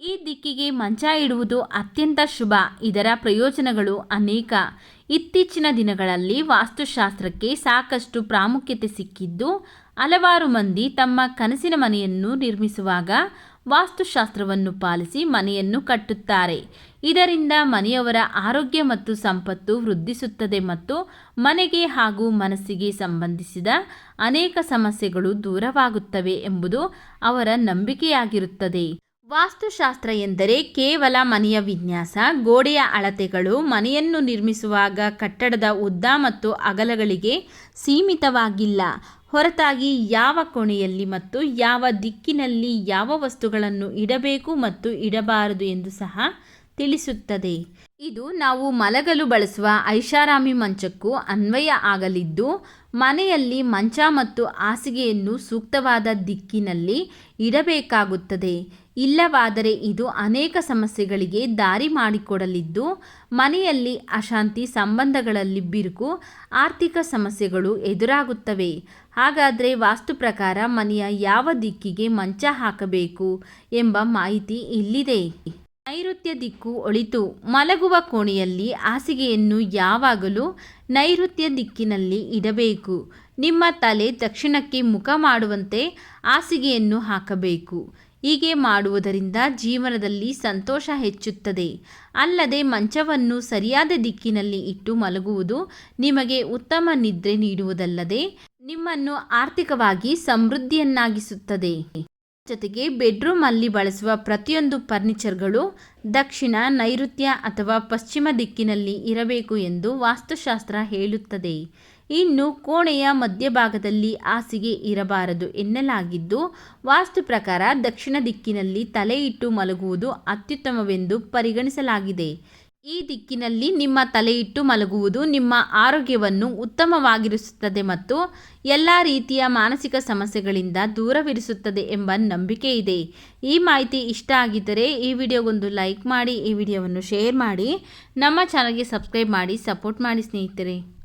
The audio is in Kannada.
ಈ ದಿಕ್ಕಿಗೆ ಮಂಚ ಇಡುವುದು ಅತ್ಯಂತ ಶುಭ. ಇದರ ಪ್ರಯೋಜನಗಳು ಅನೇಕ. ಇತ್ತೀಚಿನ ದಿನಗಳಲ್ಲಿ ವಾಸ್ತುಶಾಸ್ತ್ರಕ್ಕೆ ಸಾಕಷ್ಟು ಪ್ರಾಮುಖ್ಯತೆ ಸಿಕ್ಕಿದ್ದು, ಹಲವಾರು ಮಂದಿ ತಮ್ಮ ಕನಸಿನ ಮನೆಯನ್ನು ನಿರ್ಮಿಸುವಾಗ ವಾಸ್ತುಶಾಸ್ತ್ರವನ್ನು ಪಾಲಿಸಿ ಮನೆಯನ್ನು ಕಟ್ಟುತ್ತಾರೆ. ಇದರಿಂದ ಮನೆಯವರ ಆರೋಗ್ಯ ಮತ್ತು ಸಂಪತ್ತು ವೃದ್ಧಿಸುತ್ತದೆ ಮತ್ತು ಮನೆಗೆ ಹಾಗೂ ಮನಸ್ಸಿಗೆ ಸಂಬಂಧಿಸಿದ ಅನೇಕ ಸಮಸ್ಯೆಗಳು ದೂರವಾಗುತ್ತವೆ ಎಂಬುದು ಅವರ ನಂಬಿಕೆಯಾಗಿರುತ್ತದೆ. ವಾಸ್ತುಶಾಸ್ತ್ರ ಎಂದರೆ ಕೇವಲ ಮನೆಯ ವಿನ್ಯಾಸ, ಗೋಡೆಯ ಅಳತೆಗಳು, ಮನೆಯನ್ನು ನಿರ್ಮಿಸುವಾಗ ಕಟ್ಟಡದ ಉದ್ದ ಮತ್ತು ಅಗಲಗಳಿಗೆ ಸೀಮಿತವಾಗಿಲ್ಲ. ಹೊರತಾಗಿ ಯಾವ ಕೋಣೆಯಲ್ಲಿ ಮತ್ತು ಯಾವ ದಿಕ್ಕಿನಲ್ಲಿ ಯಾವ ವಸ್ತುಗಳನ್ನು ಇಡಬೇಕು ಮತ್ತು ಇಡಬಾರದು ಎಂದು ಸಹ ತಿಳಿಸುತ್ತದೆ. ಇದು ನಾವು ಮಲಗಲು ಬಳಸುವ ಐಷಾರಾಮಿ ಮಂಚಕ್ಕೂ ಅನ್ವಯ ಆಗಲಿದ್ದು, ಮನೆಯಲ್ಲಿ ಮಂಚ ಮತ್ತು ಹಾಸಿಗೆಯನ್ನು ಸೂಕ್ತವಾದ ದಿಕ್ಕಿನಲ್ಲಿ ಇಡಬೇಕಾಗುತ್ತದೆ. ಇಲ್ಲವಾದರೆ ಇದು ಅನೇಕ ಸಮಸ್ಯೆಗಳಿಗೆ ದಾರಿ ಮಾಡಿಕೊಡಲಿದ್ದು, ಮನೆಯಲ್ಲಿ ಅಶಾಂತಿ ಸಂಬಂಧಗಳಲ್ಲಿ ಬಿರುಕು, ಆರ್ಥಿಕ ಸಮಸ್ಯೆಗಳು ಎದುರಾಗುತ್ತವೆ. ಹಾಗಾದರೆ ವಾಸ್ತು ಪ್ರಕಾರ ಮನೆಯ ಯಾವ ದಿಕ್ಕಿಗೆ ಮಂಚ ಹಾಕಬೇಕು ಎಂಬ ಮಾಹಿತಿ ಇಲ್ಲಿದೆ. ನೈಋತ್ಯ ದಿಕ್ಕು ಒಳಿತು. ಮಲಗುವ ಕೋಣೆಯಲ್ಲಿ ಹಾಸಿಗೆಯನ್ನು ಯಾವಾಗಲೂ ನೈಋತ್ಯ ದಿಕ್ಕಿನಲ್ಲಿ ಇಡಬೇಕು. ನಿಮ್ಮ ತಲೆ ದಕ್ಷಿಣಕ್ಕೆ ಮುಖ ಮಾಡುವಂತೆ ಹಾಸಿಗೆಯನ್ನು ಹಾಕಬೇಕು. ಹೀಗೆ ಮಾಡುವುದರಿಂದ ಜೀವನದಲ್ಲಿ ಸಂತೋಷ ಹೆಚ್ಚುತ್ತದೆ. ಅಲ್ಲದೆ ಮಂಚವನ್ನು ಸರಿಯಾದ ದಿಕ್ಕಿನಲ್ಲಿ ಇಟ್ಟು ಮಲಗುವುದು ನಿಮಗೆ ಉತ್ತಮ ನಿದ್ರೆ ನೀಡುವುದಲ್ಲದೆ ನಿಮ್ಮನ್ನು ಆರ್ಥಿಕವಾಗಿ ಸಮೃದ್ಧಿಯನ್ನಾಗಿಸುತ್ತದೆ. ಜೊತೆಗೆ ಬೆಡ್ರೂಮಲ್ಲಿ ಬಳಸುವ ಪ್ರತಿಯೊಂದು ಫರ್ನಿಚರ್ಗಳು ದಕ್ಷಿಣ, ನೈಋತ್ಯ ಅಥವಾ ಪಶ್ಚಿಮ ದಿಕ್ಕಿನಲ್ಲಿ ಇರಬೇಕು ಎಂದು ವಾಸ್ತುಶಾಸ್ತ್ರ ಹೇಳುತ್ತದೆ. ಇನ್ನು ಕೋಣೆಯ ಮಧ್ಯಭಾಗದಲ್ಲಿ ಹಾಸಿಗೆ ಇರಬಾರದು ಎನ್ನಲಾಗಿದ್ದು, ವಾಸ್ತು ಪ್ರಕಾರ ದಕ್ಷಿಣ ದಿಕ್ಕಿನಲ್ಲಿ ತಲೆ ಇಟ್ಟು ಮಲಗುವುದು ಅತ್ಯುತ್ತಮವೆಂದು ಪರಿಗಣಿಸಲಾಗಿದೆ. ಈ ದಿಕ್ಕಿನಲ್ಲಿ ನಿಮ್ಮ ತಲೆಯಿಟ್ಟು ಮಲಗುವುದು ನಿಮ್ಮ ಆರೋಗ್ಯವನ್ನು ಉತ್ತಮವಾಗಿರಿಸುತ್ತದೆ ಮತ್ತು ಎಲ್ಲ ರೀತಿಯ ಮಾನಸಿಕ ಸಮಸ್ಯೆಗಳಿಂದ ದೂರವಿರಿಸುತ್ತದೆ ಎಂಬ ನಂಬಿಕೆ ಇದೆ. ಈ ಮಾಹಿತಿ ಇಷ್ಟ ಆಗಿದ್ದರೆ ಈ ವಿಡಿಯೋಗೊಂದು ಲೈಕ್ ಮಾಡಿ, ಈ ವಿಡಿಯೋವನ್ನು ಶೇರ್ ಮಾಡಿ, ನಮ್ಮ ಚಾನಲ್ಗೆ ಸಬ್ಸ್ಕ್ರೈಬ್ ಮಾಡಿ, ಸಪೋರ್ಟ್ ಮಾಡಿ ಸ್ನೇಹಿತರೆ.